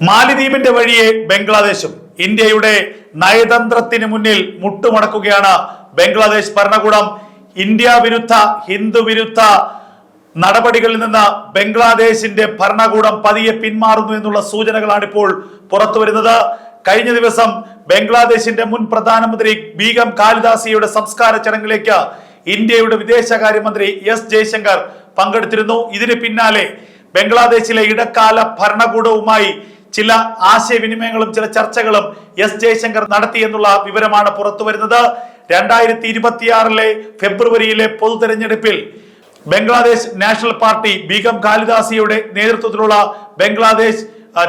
മാലിദ്വീപിന്റെ വഴിയെ ബംഗ്ലാദേശും ഇന്ത്യയുടെ നയതന്ത്രത്തിന് മുന്നിൽ മുട്ടുമടക്കുകയാണ് ബംഗ്ലാദേശ് ഭരണകൂടം. ഇന്ത്യ വിരുദ്ധ ഹിന്ദു വിരുദ്ധ നടപടികളിൽ നിന്ന് ബംഗ്ലാദേശിന്റെ ഭരണകൂടം പതിയെ പിന്മാറുന്നു എന്നുള്ള സൂചനകളാണ് ഇപ്പോൾ പുറത്തു വരുന്നത്. കഴിഞ്ഞ ദിവസം ബംഗ്ലാദേശിന്റെ മുൻ പ്രധാനമന്ത്രി ബീഗം കാലിദാസിയുടെ സംസ്കാര ചടങ്ങിലേക്ക് ഇന്ത്യയുടെ വിദേശകാര്യമന്ത്രി എസ് ജയശങ്കർ പങ്കെടുത്തിരുന്നു. ഇതിന് പിന്നാലെ ബംഗ്ലാദേശിലെ ഇടക്കാല ഭരണകൂടവുമായി ചില ആശയവിനിമയങ്ങളും ചില ചർച്ചകളും എസ് ജയശങ്കർ നടത്തി എന്നുള്ള വിവരമാണ് പുറത്തു വരുന്നത്. രണ്ടായിരത്തി ഇരുപത്തിയാറിലെ ഫെബ്രുവരിയിലെ പൊതു തെരഞ്ഞെടുപ്പിൽ ബംഗ്ലാദേശ് നാഷണൽ പാർട്ടി ബീഗം ഖാലിദാസിയുടെ നേതൃത്വത്തിലുള്ള ബംഗ്ലാദേശ്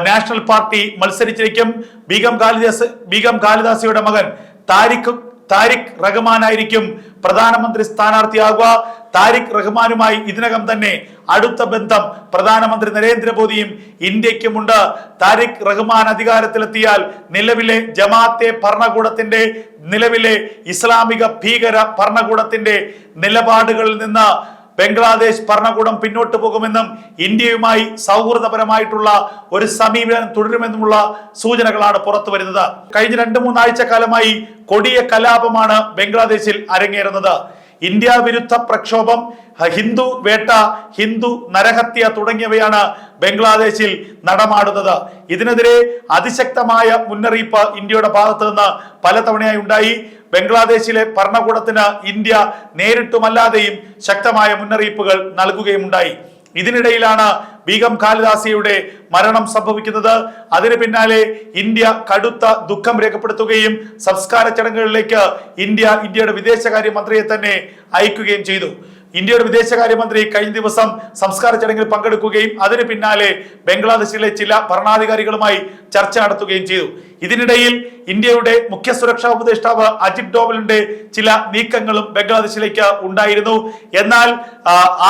നാഷണൽ പാർട്ടി മത്സരിച്ചിരിക്കും. ബീഗം ഖാലിദാസ് ബീഗം ഖാലിദാസിയുടെ മകൻ താരിഖ് താരിഖ് റഹ്മാനായിരിക്കും പ്രധാനമന്ത്രി സ്ഥാനാർത്ഥിയാകുക താരിഖ് റഹ്മാനുമായി ഇതിനകം തന്നെ അടുത്ത ബന്ധം പ്രധാനമന്ത്രി നരേന്ദ്രമോദിയും ഇന്ത്യക്കുമുണ്ട്. താരിഖ് റഹ്മാൻ അധികാരത്തിലെത്തിയാൽ നിലവിലെ ജമാഅത്തെ ഭരണകൂടത്തിന്റെ നിലവിലെ ഇസ്ലാമിക ഭീകര ഭരണകൂടത്തിന്റെ നിലപാടുകളിൽ നിന്ന് ബംഗ്ലാദേശ് ഭരണകൂടം പിന്നോട്ട് പോകുമെന്നും ഇന്ത്യയുമായി സൗഹൃദപരമായിട്ടുള്ള ഒരു സമീപനം തുടരുമെന്നുമുള്ള സൂചനകളാണ് പുറത്തു വരുന്നത്. കഴിഞ്ഞ രണ്ട് മൂന്നാഴ്ച കാലമായി കൊടിയ കലാപമാണ് ബംഗ്ലാദേശിൽ അരങ്ങേറുന്നത്. ഇന്ത്യ വിരുദ്ധ പ്രക്ഷോഭം ഹിന്ദു വേട്ട ഹിന്ദു നരഹത്യ തുടങ്ങിയവയാണ് ബംഗ്ലാദേശിൽ നടമാടുന്നത്. ഇതിനെതിരെ അതിശക്തമായ മുന്നറിയിപ്പ് ഇന്ത്യയുടെ ഭാഗത്തു നിന്ന് പലതവണയായി ഉണ്ടായി. ബംഗ്ലാദേശിലെ ഭരണകൂടത്തിന് ഇന്ത്യ നേരിട്ടുമല്ലാതെയും ശക്തമായ മുന്നറിയിപ്പുകൾ നൽകുകയുമുണ്ടായി. ഇതിനിടയിലാണ് ബീഗം ഖാലിദാസിയുടെ മരണം സംഭവിക്കുന്നത്. അതിന് പിന്നാലെ ഇന്ത്യ കടുത്ത ദുഃഖം രേഖപ്പെടുത്തുകയും സംസ്കാര ചടങ്ങുകളിലേക്ക് ഇന്ത്യ ഇന്ത്യയുടെ വിദേശകാര്യ മന്ത്രിയെ തന്നെ അയക്കുകയും ചെയ്തു. ഇന്ത്യയുടെ വിദേശകാര്യമന്ത്രി കഴിഞ്ഞ ദിവസം സംസ്കാര ചടങ്ങിൽ പങ്കെടുക്കുകയും അതിന് പിന്നാലെ ബംഗ്ലാദേശിലെ ചില ഭരണാധികാരികളുമായി ചർച്ച നടത്തുകയും ചെയ്തു. ഇതിനിടയിൽ ഇന്ത്യയുടെ മുഖ്യ സുരക്ഷാ ഉപദേഷ്ടാവ് അജിത് ഡോവലിന്റെ ചില നീക്കങ്ങളും ബംഗ്ലാദേശിലേക്ക് ഉണ്ടായിരുന്നു. എന്നാൽ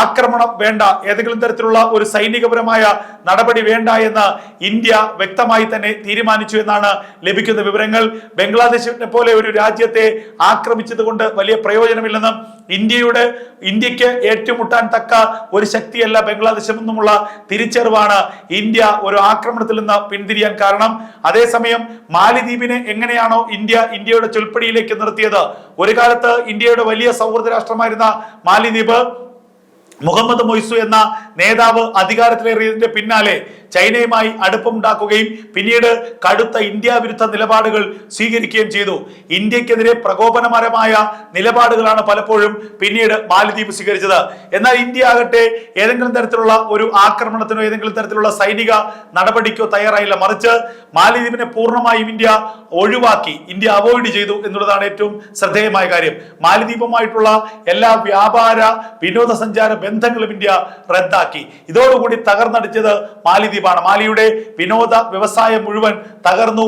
ആക്രമണം വേണ്ട ഏതെങ്കിലും തരത്തിലുള്ള ഒരു സൈനികപരമായ നടപടി വേണ്ട എന്ന് ഇന്ത്യ വ്യക്തമായി തന്നെ തീരുമാനിച്ചു എന്നാണ് ലഭിക്കുന്ന വിവരങ്ങൾ. ബംഗ്ലാദേശിനെ പോലെ ഒരു രാജ്യത്തെ ആക്രമിച്ചത് കൊണ്ട് വലിയ പ്രയോജനമില്ലെന്നും ഇന്ത്യയുടെ ഇന്ത്യയ്ക്ക് ഏറ്റുമുട്ടാൻ തക്ക ഒരു ശക്തിയല്ല ബംഗ്ലാദേശ് എന്നുമുള്ള തിരിച്ചറിവാണ് ഇന്ത്യ ഒരു ആക്രമണത്തിൽ നിന്ന് പിന്തിരിയാൻ കാരണം. അതേസമയം മാലിദ്വീപിനെ എങ്ങനെയാണോ ഇന്ത്യ ഇന്ത്യയുടെ ചുൽപ്പടിയിലേക്ക് നിർത്തിയത്? ഒരു കാലത്ത് ഇന്ത്യയുടെ വലിയ സൗഹൃദ രാഷ്ട്രമായിരുന്ന മാലിദ്വീപ് മുഹമ്മദ് മൊയ്സു എന്ന നേതാവ് അധികാരത്തിലേറിയതിന്റെ പിന്നാലെ ചൈനയുമായി അടുപ്പമുണ്ടാക്കുകയും പിന്നീട് കടുത്ത ഇന്ത്യ വിരുദ്ധ നിലപാടുകൾ സ്വീകരിക്കുകയും ചെയ്തു. ഇന്ത്യക്കെതിരെ പ്രകോപനപരമായ നിലപാടുകളാണ് പലപ്പോഴും പിന്നീട് മാലദ്വീപ് സ്വീകരിച്ചത്. എന്നാൽ ഇന്ത്യ ആകട്ടെ ഏതെങ്കിലും തരത്തിലുള്ള ഒരു ആക്രമണത്തിനോ ഏതെങ്കിലും തരത്തിലുള്ള സൈനിക നടപടിക്കോ തയ്യാറായില്ല. മറിച്ച് മാലദ്വീപിനെ പൂർണമായും ഇന്ത്യ ഒഴിവാക്കി ഇന്ത്യ അവോയ്ഡ് ചെയ്തു എന്നുള്ളതാണ് ഏറ്റവും ശ്രദ്ധേയമായ കാര്യം. മാലദ്വീപുമായിട്ടുള്ള എല്ലാ വ്യാപാര വിനോദസഞ്ചാര ബന്ധങ്ങളും ഇന്ത്യ റദ്ദാക്കി. ഇതോടുകൂടി തകർന്നടിച്ചത് മാലിദ്വീപാണ്. മാലിയുടെ വിനോദ വ്യവസായം മുഴുവൻ തകർന്നു.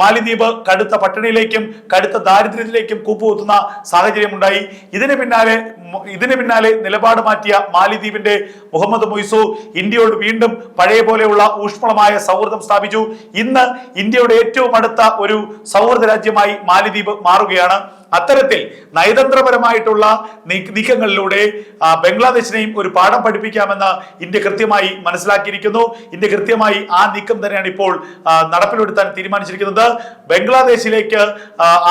മാലിദ്വീപ് കടുത്ത പട്ടിണിയിലേക്കും കടുത്ത ദാരിദ്ര്യത്തിലേക്കും കൂപ്പുകുത്തുന്ന സാഹചര്യം ഉണ്ടായി ഇതിന് പിന്നാലെ ഇതിന് പിന്നാലെ നിലപാട് മാറ്റിയ മാലിദ്വീപിന്റെ മുഹമ്മദ് മൊയ്സു ഇന്ത്യയോട് വീണ്ടും പഴയ പോലെയുള്ള ഊഷ്മളമായ സൗഹൃദം സ്ഥാപിച്ചു. ഇന്ന് ഇന്ത്യയുടെ ഏറ്റവും അടുത്ത ഒരു സൗഹൃദ രാജ്യമായി മാലിദ്വീപ് മാറുകയാണ്. അത്തരത്തിൽ നയതന്ത്രപരമായിട്ടുള്ള നീക്കങ്ങളിലൂടെ ബംഗ്ലാദേശിനെയും ഒരു പാഠം പഠിപ്പിക്കാമെന്ന് ഇന്ത്യ കൃത്യമായി മനസ്സിലാക്കിയിരിക്കുന്നു. ഇന്ത്യ കൃത്യമായി ആ നീക്കം തന്നെയാണ് ഇപ്പോൾ നടപ്പിലെടുത്താൻ തീരുമാനിച്ചിരിക്കുന്നത്. ബംഗ്ലാദേശിലേക്ക്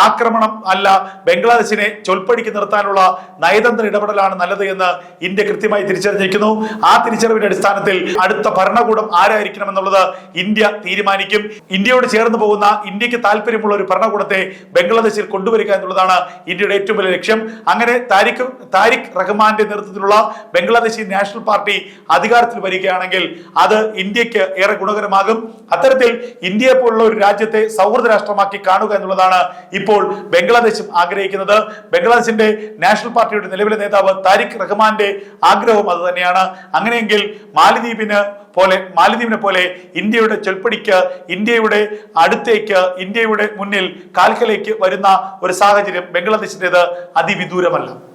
ആക്രമണം അല്ല ബംഗ്ലാദേശിനെ ചൊൽപ്പടിക്ക് നിർത്താനുള്ള നയതന്ത്ര ഇടപെടലാണ് നല്ലത് എന്ന് ഇന്ത്യ കൃത്യമായി തിരിച്ചറിഞ്ഞിരിക്കുന്നു. ആ തിരിച്ചറിവിന്റെ അടിസ്ഥാനത്തിൽ അടുത്ത ഭരണകൂടം ആരായിരിക്കണം എന്നുള്ളത് ഇന്ത്യ തീരുമാനിക്കും. ഇന്ത്യയോട് ചേർന്ന് പോകുന്ന ഇന്ത്യയ്ക്ക് താല്പര്യമുള്ള ഒരു ഭരണകൂടത്തെ ബംഗ്ലാദേശിൽ കൊണ്ടുവരിക എന്നുള്ളതാണ് ഇന്ത്യയുടെ ഏറ്റവും വലിയ ലക്ഷ്യം. അങ്ങനെ താരിഖ് താരിഖ് റഹ്മാന്റെ നേതൃത്വത്തിലുള്ള ബംഗ്ലാദേശി നാഷണൽ പാർട്ടി അധികാരത്തിൽ വരികയാണെങ്കിൽ അത് ഇന്ത്യയ്ക്ക് ഏറെ ഗുണകരമാകും. അത്തരത്തിൽ ഇന്ത്യയെ പോലുള്ള ഒരു രാജ്യത്തെ സൗഹൃദ രാഷ്ട്രമാക്കി കാണുക എന്നുള്ളതാണ് ഇപ്പോൾ ബംഗ്ലാദേശും ആഗ്രഹിക്കുന്നത്. ബംഗ്ലാദേശിന്റെ നാഷണൽ പാർട്ടിയുടെ നിലവിലെ നേതാവ് താരിഖ് റഹ്മാന്റെ ആഗ്രഹവും അത് തന്നെയാണ്. അങ്ങനെയെങ്കിൽ മാലിദ്വീപിന് പോലെ മാലിദ്വീപിനെ പോലെ ഇന്ത്യയുടെ ചെൽപ്പടിക്ക് ഇന്ത്യയുടെ അടുത്തേക്ക് ഇന്ത്യയുടെ മുന്നിൽ കാൽക്കലേക്ക് വരുന്ന ഒരു സാഹചര്യം ബംഗ്ലാദേശിന്റേത് അതിവിദൂരമല്ല.